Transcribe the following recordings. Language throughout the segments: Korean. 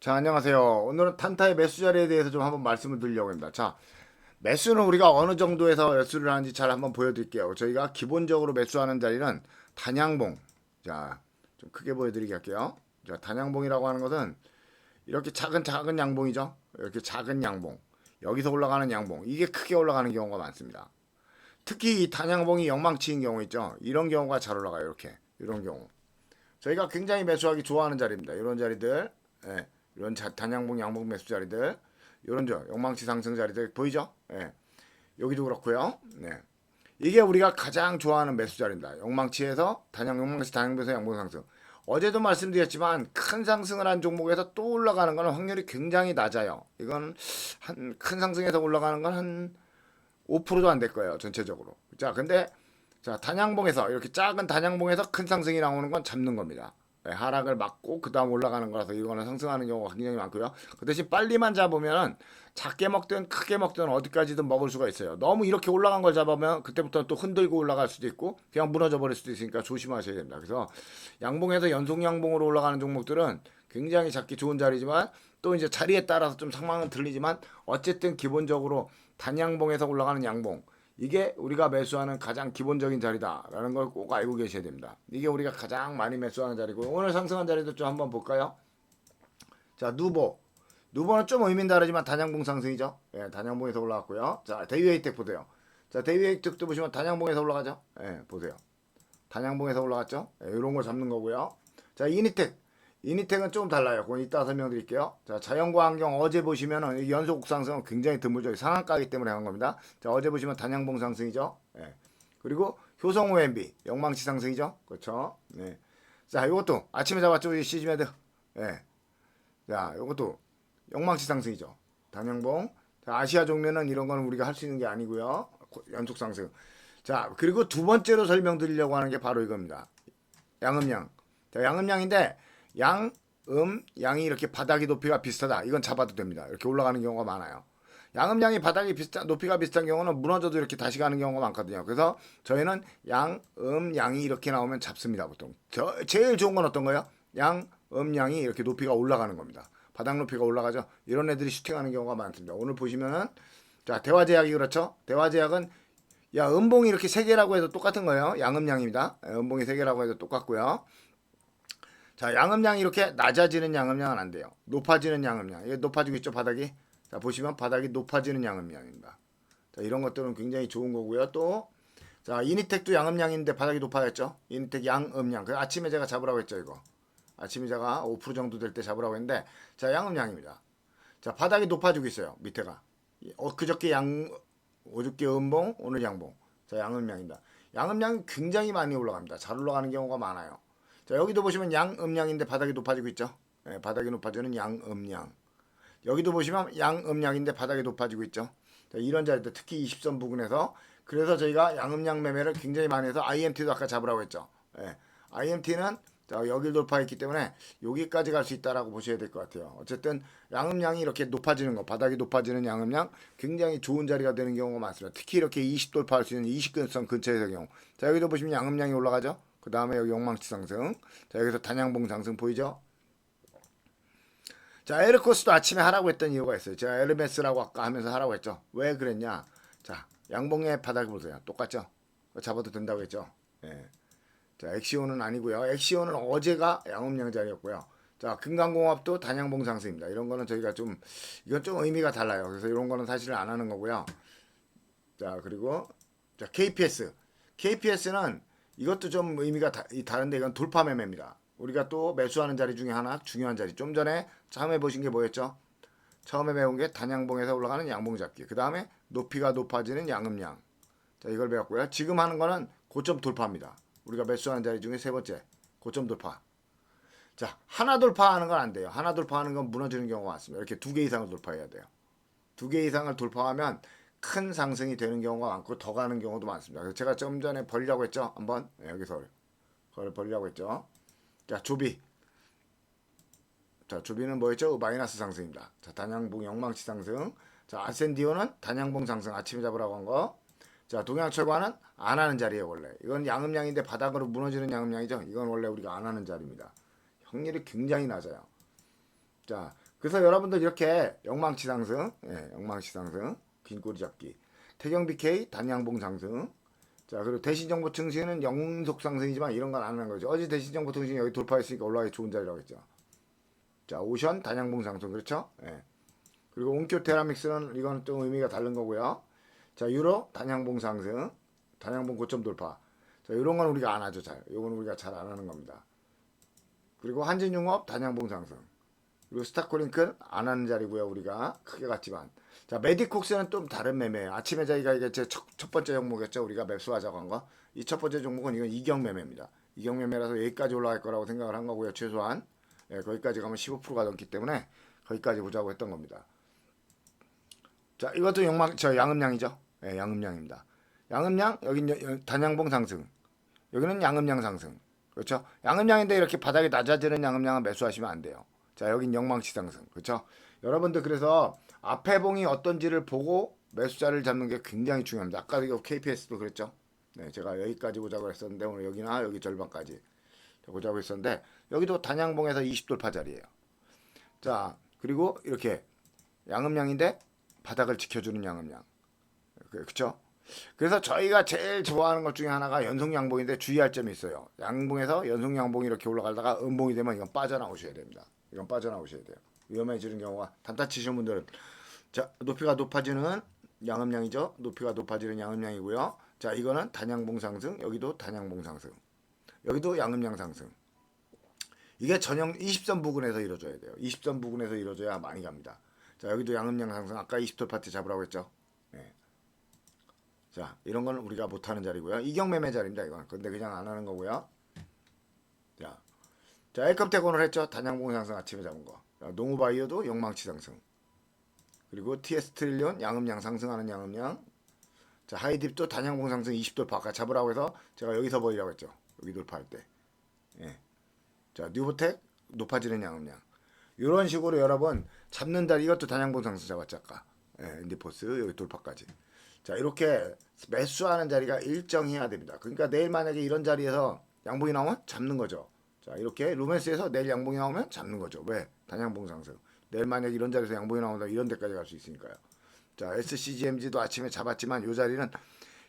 자, 안녕하세요. 오늘은 단타의 매수 자리에 대해서 좀 한번 말씀을 드리려고 합니다. 자, 매수는 우리가 어느 정도에서 매수를 하는지 잘 한번 보여드릴게요. 저희가 기본적으로 매수하는 자리는 단양봉. 자, 좀 크게 보여드리게 할게요. 자, 단양봉이라고 하는 것은 이렇게 작은 작은 양봉이죠. 이렇게 작은 양봉. 여기서 올라가는 양봉. 이게 크게 올라가는 경우가 많습니다. 특히 이 단양봉이 영망치인 경우 있죠. 이런 경우가 잘 올라가요. 이렇게. 이런 경우. 저희가 굉장히 매수하기 좋아하는 자리입니다. 이런 자리들. 예. 이런 자, 단양봉 양봉 매수 자리들 이런 저 영망치 상승 자리들 보이죠? 예. 여기도 그렇고요. 네. 이게 우리가 가장 좋아하는 매수 자리입니다. 영망치에서 단양 영망치 단양봉에서 양봉 상승. 어제도 말씀드렸지만 큰 상승을 한 종목에서 또 올라가는 건 확률이 굉장히 낮아요. 이건 한 큰 상승에서 올라가는 건 한 5%도 안 될 거예요. 전체적으로. 자, 근데 자, 단양봉에서 이렇게 작은 단양봉에서 큰 상승이 나오는 건 잡는 겁니다. 네, 하락을 막고 그 다음 올라가는 거라서 이거는 상승하는 경우가 굉장히 많고요. 그 대신 빨리만 잡으면은 작게 먹든 크게 먹든 어디까지든 먹을 수가 있어요. 너무 이렇게 올라간 걸 잡으면 그때부터 또 흔들고 올라갈 수도 있고 그냥 무너져 버릴 수도 있으니까 조심하셔야 됩니다. 그래서 양봉에서 연속 양봉으로 올라가는 종목들은 굉장히 잡기 좋은 자리지만 또 이제 자리에 따라서 좀 상황은 틀리지만 어쨌든 기본적으로 단양봉에서 올라가는 양봉 이게 우리가 매수하는 가장 기본적인 자리다라는 걸 꼭 알고 계셔야 됩니다. 이게 우리가 가장 많이 매수하는 자리고 오늘 상승한 자리도 좀 한번 볼까요? 자 누보 누보는 좀 의미는 다르지만 단양봉 상승이죠. 예, 단양봉에서 올라왔고요. 자 대위에이텍 보세요. 자 대위에이텍도 보시면 단양봉에서 올라가죠. 예, 보세요. 단양봉에서 올라갔죠. 예, 이런 거 잡는 거고요. 자 이니텍 이니텍은 조금 달라요. 그건 이따 설명드릴게요. 자, 자연과 환경 어제 보시면은 이 연속 상승은 굉장히 드물죠. 상한가기 때문에 한 겁니다. 자, 어제 보시면 단양봉 상승이죠. 예. 그리고 효성 OMB 영망치 상승이죠. 그렇죠. 네. 자, 이것도 아침에 잡았죠. 이 시즈메드. 예. 자, 이것도 영망치 상승이죠. 단양봉. 자, 아시아 종면은 이런 거는 우리가 할 수 있는 게 아니고요. 고- 연속 상승. 자, 그리고 두 번째로 설명드리려고 하는 게 바로 이겁니다. 양음양. 자, 양음양인데 양, 음, 양이 이렇게 바닥이 높이가 비슷하다. 이건 잡아도 됩니다. 이렇게 올라가는 경우가 많아요. 양음 양이 바닥이 비슷한 높이가 비슷한 경우는 무너져도 이렇게 다시 가는 경우가 많거든요. 그래서 저희는 양, 음, 양이 이렇게 나오면 잡습니다. 보통. 저, 제일 좋은 건 어떤 거예요? 양, 음, 양이 이렇게 높이가 올라가는 겁니다. 바닥 높이가 올라가죠. 이런 애들이 슈팅하는 경우가 많습니다. 오늘 보시면은 자 대화제약이 그렇죠. 대화제약은 야 음봉이 이렇게 세 개라고 해도 똑같은 거예요. 양음양입니다. 예, 음봉이 세 개라고 해도 똑같고요. 자, 양음량이 이렇게 낮아지는 양음량은 안 돼요. 높아지는 양음량. 이게 높아지고 있죠, 바닥이? 자, 보시면 바닥이 높아지는 양음량입니다. 자, 이런 것들은 굉장히 좋은 거고요. 또, 자, 이니텍도 양음량인데 바닥이 높아졌죠? 이니텍 양음량. 그 아침에 제가 잡으라고 했죠, 이거. 아침에 제가 5% 정도 될 때 잡으라고 했는데, 자, 양음량입니다. 자, 바닥이 높아지고 있어요, 밑에가. 어, 그저께 양, 어저께 음봉, 오늘 양봉. 자, 양음량입니다. 양음량이 굉장히 많이 올라갑니다. 잘 올라가는 경우가 많아요. 자, 여기도 보시면 양음량인데 바닥이 높아지고 있죠. 예, 바닥이 높아지는 양음량. 여기도 보시면 양음량인데 바닥이 높아지고 있죠. 자, 이런 자리들 특히 20선 부근에서 그래서 저희가 양음량 매매를 굉장히 많이 해서 IMT도 아까 잡으라고 했죠. 예, IMT는 자, 여기 돌파했기 때문에 여기까지 갈 수 있다라고 보셔야 될 것 같아요. 어쨌든 양음량이 이렇게 높아지는 거, 바닥이 높아지는 양음량 굉장히 좋은 자리가 되는 경우가 많습니다. 특히 이렇게 20 돌파할 수 있는 20근선 근처에서 경우. 자, 여기도 보시면 양음량이 올라가죠. 그 다음에 여기 영망치 상승. 자, 여기서 단양봉 상승 보이죠? 자, 에르코스도 아침에 하라고 했던 이유가 있어요. 제가 에르메스라고 아까 하면서 하라고 했죠. 왜 그랬냐? 자, 양봉의 바닥을 보세요. 똑같죠? 잡아도 된다고 했죠. 예. 자, 엑시온은 아니고요. 엑시온은 어제가 양음량 자리였고요. 자, 금강공업도 단양봉 상승입니다. 이런 거는 저희가 좀 이건 좀 의미가 달라요. 그래서 이런 거는 사실 안 하는 거고요. 자, 그리고 자, KPS. KPS는 이것도 좀 의미가 다, 이 다른데 이건 돌파 매매입니다. 우리가 또 매수하는 자리 중에 하나 중요한 자리. 좀 전에 처음에 보신 게 뭐였죠? 처음에 배운 게 단양봉에서 올라가는 양봉 잡기. 그 다음에 높이가 높아지는 양음량. 자, 이걸 배웠고요. 지금 하는 거는 고점 돌파입니다. 우리가 매수하는 자리 중에 세 번째 고점 돌파. 자, 하나 돌파하는 건 안 돼요. 하나 돌파하는 건 무너지는 경우가 많습니다. 이렇게 두 개 이상을 돌파해야 돼요. 두 개 이상을 돌파하면 큰 상승이 되는 경우가 많고 더 가는 경우도 많습니다. 제가 좀 전에 벌려고 했죠. 한번 네, 여기서 그걸 벌려고 했죠. 자, 조비. 자, 조비는 뭐였죠? 마이너스 상승입니다. 자, 단양봉 영망치 상승. 자, 아센디오는 단양봉 상승 아침에 잡으라고 한 거. 자, 동양철과는 안 하는 자리예요, 원래. 이건 양음량인데 바닥으로 무너지는 양음량이죠. 이건 원래 우리가 안 하는 자리입니다. 확률이 굉장히 낮아요. 자, 그래서 여러분들 이렇게 영망치 상승, 예, 영망치 상승, 긴 꼬리 잡기, 태경 BK 단양봉 상승. 자 그리고 대신정보 증시는 영속 상승이지만 이런 건 안 하는 거죠. 어제 대신정보 증시 여기 돌파했으니까 올라가기 좋은 자리라고 했죠. 자 오션 단양봉 상승 그렇죠? 예. 그리고 온큐 테라믹스는 이건 좀 의미가 다른 거고요. 자 유로 단양봉 상승, 단양봉 고점 돌파. 자 이런 건 우리가 안 하죠 잘. 이건 우리가 잘 안 하는 겁니다. 그리고 한진융업 단양봉 상승. 그리고 스타코링크는 안 하는 자리고요. 우리가 크게 갔지만 자 메디콕스는 좀 다른 매매예요. 아침에 저희가 이게 제첫 번째 종목이었죠. 우리가 매수하자고 한 거. 이 첫 번째 종목은 이건 이경 매매입니다. 이경 매매라서 여기까지 올라갈 거라고 생각을 한 거고요. 최소한 예, 거기까지 가면 15%가 넘기 때문에 거기까지 보자고 했던 겁니다. 자 이것도 영망 저 양음량이죠. 예, 양음량입니다. 양음량 여기 단양봉 상승. 여기는 양음량 상승. 그렇죠? 양음량인데 이렇게 바닥이 낮아지는 양음량은 매수하시면 안 돼요. 자, 여긴 상승. 그렇죠? 여러분들 그래서 앞에 봉이 어떤지를 보고 매수자를 잡는 게 굉장히 중요합니다. 아까 이거 KPS도 그랬죠? 네, 제가 여기까지 보자고 했었는데 오늘 여기나 여기 절반까지 보자고 했었는데 여기도 단양봉에서 20돌파 자리예요. 자, 그리고 이렇게 양음량인데 바닥을 지켜주는 양음량. 그렇죠? 그래서 저희가 제일 좋아하는 것 중에 하나가 연속 양봉인데 주의할 점이 있어요. 양봉에서 연속 양봉이 이렇게 올라가다가 음봉이 되면 이건 빠져나오셔야 됩니다. 이건 빠져나오셔야 돼요. 위험해지는 경우가 단타 치시는 분들은 자 높이가 높아지는 양음량이죠. 높이가 높아지는 양음량이고요. 자 이거는 단양봉 상승, 여기도 단양봉 상승, 여기도 양음량 상승. 이게 전형 20선 부근에서 이루어져야 돼요. 20선 부근에서 이루어져야 많이 갑니다. 자 여기도 양음량 상승. 아까 20돌 파트 잡으라고 했죠. 네. 자 이런 건 우리가 못하는 자리고요. 이경매매 자리입니다. 이건 근데 그냥 안 하는 거고요. 자, 자 L컵태곤을 했죠. 단양봉 상승 아침에 잡은 거. 자, 농우바이오도 영망치 상승. 그리고 TS 트릴리온 양음량 상승하는 양음량. 자 하이딥도 단양봉 상승 20돌파 아까 잡으라고 해서 제가 여기서 버리라고 했죠. 여기 돌파할 때. 예. 자 뉴보텍 높아지는 양음량. 이런 식으로 여러분 잡는 자리 이것도 단양봉 상승 잡았죠 아까. 예, 인디포스 여기 돌파까지. 자 이렇게 매수하는 자리가 일정해야 됩니다. 그러니까 내일 만약에 이런 자리에서 양봉이 나오면 잡는 거죠. 자 이렇게 루멘스에서 내일 양봉이 나오면 잡는 거죠. 왜? 단양봉 상승. 내일 만약에 이런 자리에서 양봉이 나온다 이런 데까지 갈 수 있으니까요. 자 SCGMG도 아침에 잡았지만 이 자리는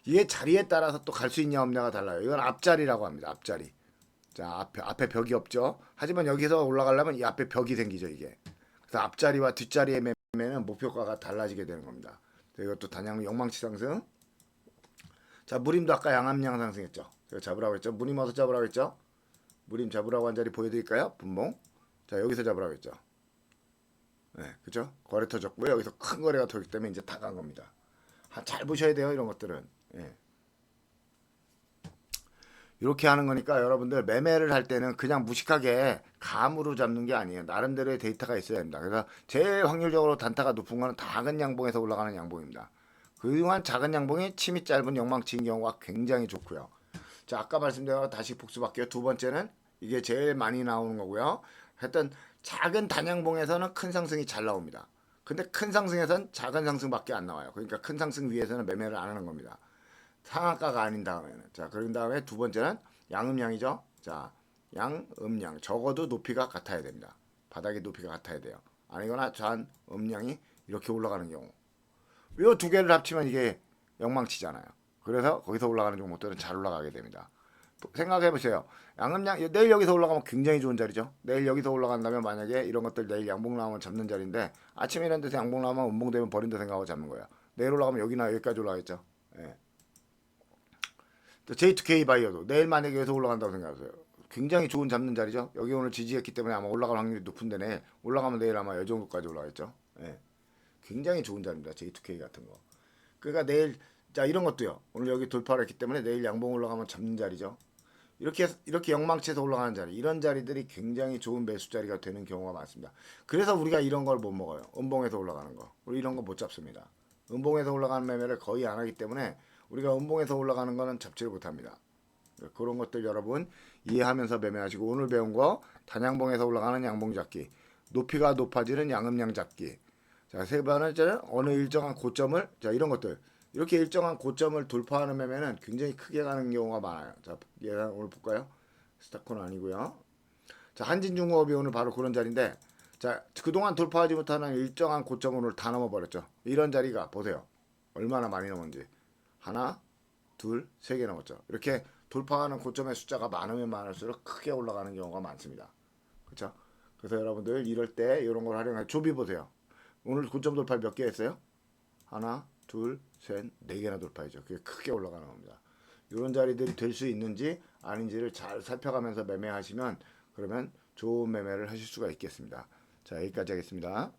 이게 자리에 따라서 또 갈 수 있냐 없냐가 달라요. 이건 앞자리라고 합니다. 앞자리. 자 앞에 앞에 벽이 없죠. 하지만 여기서 올라가려면 이 앞에 벽이 생기죠 이게. 그래서 앞자리와 뒷자리의 매매는 목표가가 달라지게 되는 겁니다. 자, 이것도 단양 영망치 상승. 자 무림도 아까 양암량 상승했죠. 제가 잡으라고 했죠. 무림 어서 잡으라고 했죠. 무림 잡으라고 한 자리 보여드릴까요? 분봉. 자 여기서 잡으라고 했죠. 네, 그죠? 거래 터졌고요. 여기서 큰 거래가 터졌기 때문에 이제 다 간 겁니다. 하- 잘 보셔야 돼요. 이런 것들은. 예. 이렇게 하는 거니까 여러분들 매매를 할 때는 그냥 무식하게 감으로 잡는 게 아니에요. 나름대로의 데이터가 있어야 됩니다. 그래서 제일 확률적으로 단타가 높은 거는 작은 양봉에서 올라가는 양봉입니다. 그동안 작은 양봉이 침이 짧은 영망치인 경우가 굉장히 좋고요. 자, 아까 말씀드린 거 다시 복습할게요. 두 번째는 이게 제일 많이 나오는 거고요. 하여튼 작은 단양봉에서는 큰 상승이 잘 나옵니다. 근데 큰 상승에선 작은 상승밖에 안 나와요. 그러니까 큰 상승 위에서는 매매를 안 하는 겁니다. 상한가가 아닌 다음에는 자 그런 다음에 두 번째는 양음량이죠. 자 양음량 적어도 높이가 같아야 됩니다. 바닥의 높이가 같아야 돼요. 아니거나 좌한 음량이 이렇게 올라가는 경우 이 두 개를 합치면 이게 영망치잖아요. 그래서 거기서 올라가는 종목들은 잘 올라가게 됩니다. 생각해 보세요. 양음량 내일 여기서 올라가면 굉장히 좋은 자리죠. 내일 여기서 올라간다면 만약에 이런 것들 내일 양봉 나오면 잡는 자리인데 아침에 이런 데서 양봉 나오면 음봉 되면 버린다 생각하고 잡는 거예요. 내일 올라가면 여기나 여기까지 올라가겠죠. 예. 또 J2K 바이어도 내일 만약에 여기서 올라간다고 생각하세요. 굉장히 좋은 잡는 자리죠. 여기 오늘 지지했기 때문에 아마 올라갈 확률이 높은데 내 올라가면 내일 아마 이 정도까지 올라가겠죠. 예. 굉장히 좋은 자리입니다. J2K 같은 거. 그러니까 내일 자 이런 것도요. 오늘 여기 돌파를 했기 때문에 내일 양봉 올라가면 잡는 자리죠. 이렇게 이렇게 영망치에서 올라가는 자리 이런 자리들이 굉장히 좋은 매수 자리가 되는 경우가 많습니다. 그래서 우리가 이런 걸 못 먹어요. 음봉에서 올라가는 거. 우리 이런 거 못 잡습니다. 음봉에서 올라가는 매매를 거의 안 하기 때문에 우리가 음봉에서 올라가는 거는 잡지를 못합니다. 그런 것들 여러분 이해하면서 매매하시고 오늘 배운 거 단양봉에서 올라가는 양봉 잡기, 높이가 높아지는 양음량 잡기. 자, 세 번째는 어느 일정한 고점을 자 이런 것들 이렇게 일정한 고점을 돌파하는 매매는 굉장히 크게 가는 경우가 많아요. 자, 예상 오늘 볼까요? 스타코는 아니고요. 자, 한진중공업이 오늘 바로 그런 자리인데 자, 그동안 돌파하지 못하는 일정한 고점을 다 넘어버렸죠. 이런 자리가 보세요. 얼마나 많이 넘었는지. 하나, 둘, 세 개 넘었죠. 이렇게 돌파하는 고점의 숫자가 많으면 많을수록 크게 올라가는 경우가 많습니다. 그렇죠? 그래서 여러분들 이럴 때 이런 걸 활용해 조비 보세요. 오늘 고점 돌파 몇 개 했어요? 하나, 둘, 셋, 네 개나 돌파했죠. 그게 크게 올라가는 겁니다. 이런 자리들이 될 수 있는지 아닌지를 잘 살펴가면서 매매하시면 그러면 좋은 매매를 하실 수가 있겠습니다. 자, 여기까지 하겠습니다.